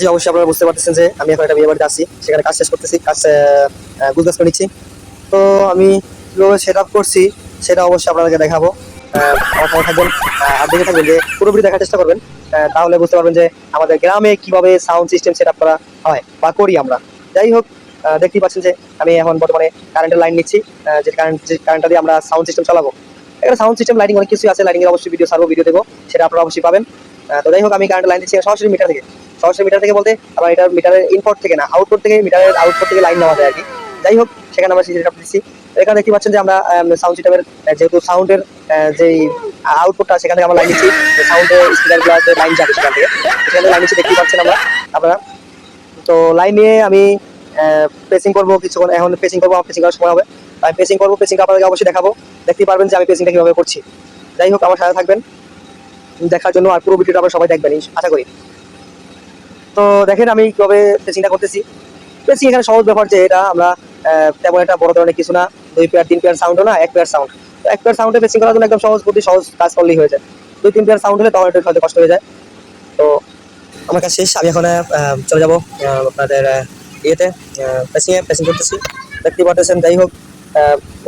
জি, অবশ্যই আপনারা বুঝতে পারতেছেন যে আমি এখন একটা বিয়ে বাড়িতে আছি, সেখানে কাজ শেষ করতেছি, কাজ গুজগাছ করে নিচ্ছি। তো আমি কীভাবে সেট আপ করছি, সেটা অবশ্যই আপনাদেরকে দেখাবো। সঙ্গে থাকবেন আর দেখে থাকবেন যে পুরোপুরি দেখার চেষ্টা করবেন তাহলে বুঝতে পারবেন যে আমাদের গ্রামে কীভাবে সাউন্ড সিস্টেম সেট আপ করা হয় বা করি আমরা। যাই হোক দেখতেই পাচ্ছেন যে আমি এখন বর্তমানে কারেন্টের লাইন নিচ্ছি যে কারেন্ট যে কারেন্টটা দিয়ে আমরা সাউন্ড সিস্টেম চালাবো। এখানে সাউন্ড সিস্টেম লাইটিং অনেক কিছুই আছে লাইটিং এর অবশ্যই ভিডিও সারবো ভিডিও দেবো, সেটা আপনারা অবশ্যই পাবেন। তো যাই হোক, আমি কারেন্ট লাইন দিচ্ছি সরাসরি মিটার থেকে। সরাসরি মিটার থেকে বলতে আবার এটা মিটারের ইনপুট থেকে না আউটপুট থেকে মিটারের আউটপুট থেকে লাইন নেওয়া যায় আর কি। যাই হোক, সেখানে আমরা সিস্টেম দিচ্ছি এখানে দেখতে পাচ্ছেন যে আমরা সাউন্ড সিস্টেমের যেহেতু সাউন্ডের যেই আউটপুটটা সেখান থেকে আমরা লাইন নিচ্ছি সাউন্ডের স্পিকারগুলো লাইন যাবে সেখান থেকে। সেখান লাইন নিচ্ছি দেখতে পাচ্ছেন আমরা, আপনারা। তো লাইন নিয়ে আমি পেসিং করব কিছুক্ষণ, এখন পেসিং করব, আমার পেসিং করার সময় হবে। আমি পেসিং করব পেসিং আপনাদেরকে অবশ্যই দেখাবো। দেখতেই পারবেন যে আমি পেসিংটা কীভাবে করছি। যাই হোক, আমার সাথে থাকবেন। দেখার জন্য আর পুরো ভিডিওটা আপনারা সবাই দেখবেন আশা করি। তো দেখেন আমি কীভাবে পেসিংটা করতেছি। পেসিং এখানে সহজ ব্যাপার যে এটা আমরা তেমন একটা বড় ধরনের কিছু না। দুই পেয়ার তিন পেয়ার সাউন্ডও না, এক পেয়ার সাউন্ড এক পেয়ার সাউন্ডে পেসিং করার জন্য একদম সহজ বুদ্ধি, সহজ কাজ করলেই হয়ে যায়। দুই, তিন পেয়ার সাউন্ড হলে তখন একটু হয়তো কষ্ট হয়ে যায়। তো আমার কাজ শেষ, আমি এখন চলে যাব আপনাদের ইয়েতে পেসিং এ পেসিং করতেছি। দেখতে পাচ্ছেন যাই হোক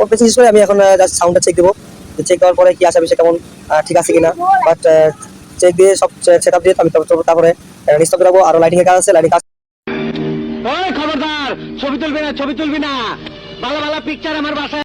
ওর পেসিং শেষ করে আমি এখন জাস্ট সাউন্ডটা চেক দেবো। চেক দেওয়ার পরে কি আসে সে কেমন ঠিক আছে কিনা। বাট চেক দিয়ে সব সেট আপ দিয়ে আমি তারপর- নিস্তব্ধ রাখব। আরও লাইটিং এর কাজ আছে লাইটিং কাজ খবরদার, ছবি তুলবি না, ছবি তুলবি না। ভালো ভালো পিকচার আমার বাসায়